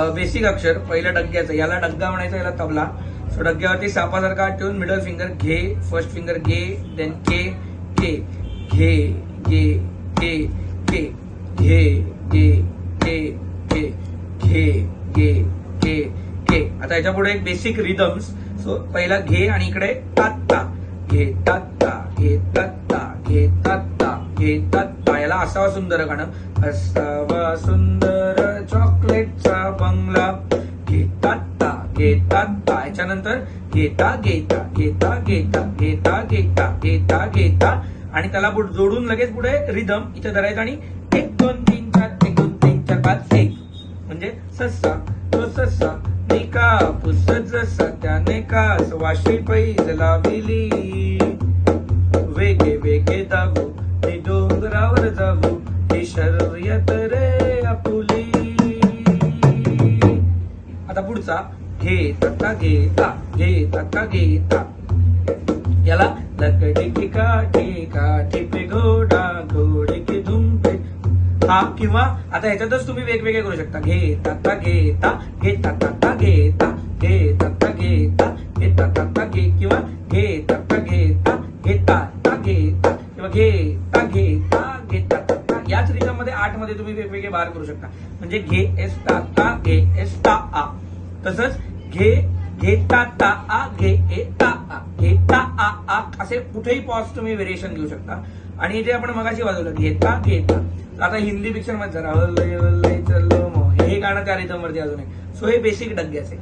Basic अक्षर पहिलं डग्ग्याचं याला डग्गा म्हणायचं याला तबला सो डग्ग्यावरती सापासारखा ठेवून मिडल फिंगर घे फर्स्ट फिंगर घे देन के के घे घे के के घे घे के के घे घे के के आता याच्यापुढे एक बेसिक रिदम्स सो पहिला घे आणि इकडे तात्ता घे तात्ता घे तात्ता घे तात्ता घे तात्ता याला असावा सुंदर गाणं असावा सुंदर बंगला. घेता ता घेता ता. याच्यानंतर घेता घेता घेता घेता घेता घेता घेता घेता. आणि त्याला पुढे जोडून लगेच पुढे रिदम इथे धरायचं आणि एक दोन तीन चार एक दोन तीन चार पाच एक. म्हणजे ससा तो सस्सा निका पुस जसा त्याने का वाशी पैज लाविली. वेगे वेगे दाबू मी डोंगरावर जाऊ ही शर्यत रे आपुल आता पुढचा. घे तक्का घे ता घे तक्का घे ता याला लकडे काठे काठे पे घोडा घोडे के झुमटे हा किंवा आता ह्याच्यातच तुम्ही वेगवेगळे करू शकता. घे तक्का घे ता घे तक्का घे ता घे तक्का घे ता घे तक्का घे किंवा घे तक्का घे ता घे ता ता घे ता किंवा घे ता घे ता घे ता याच रिजनमध्ये आठमध्ये तुम्ही वेगवेगळे बार करू शकता. म्हणजे घे एस ता ता घे एस ता आ. तसंच घे घेता ता आ घे ए ता आ. घेता आ आ असे कुठेही पॉज तुम्ही व्हेरिएशन घेऊ शकता. आणि इथे आपण मगाशी वाजवलं घेता घेता आता हिंदी पिक्चरमध्ये जरा हे गाणं त्या रिदम वरती अजून आहे. सो हे बेसिक डग्ग्याचे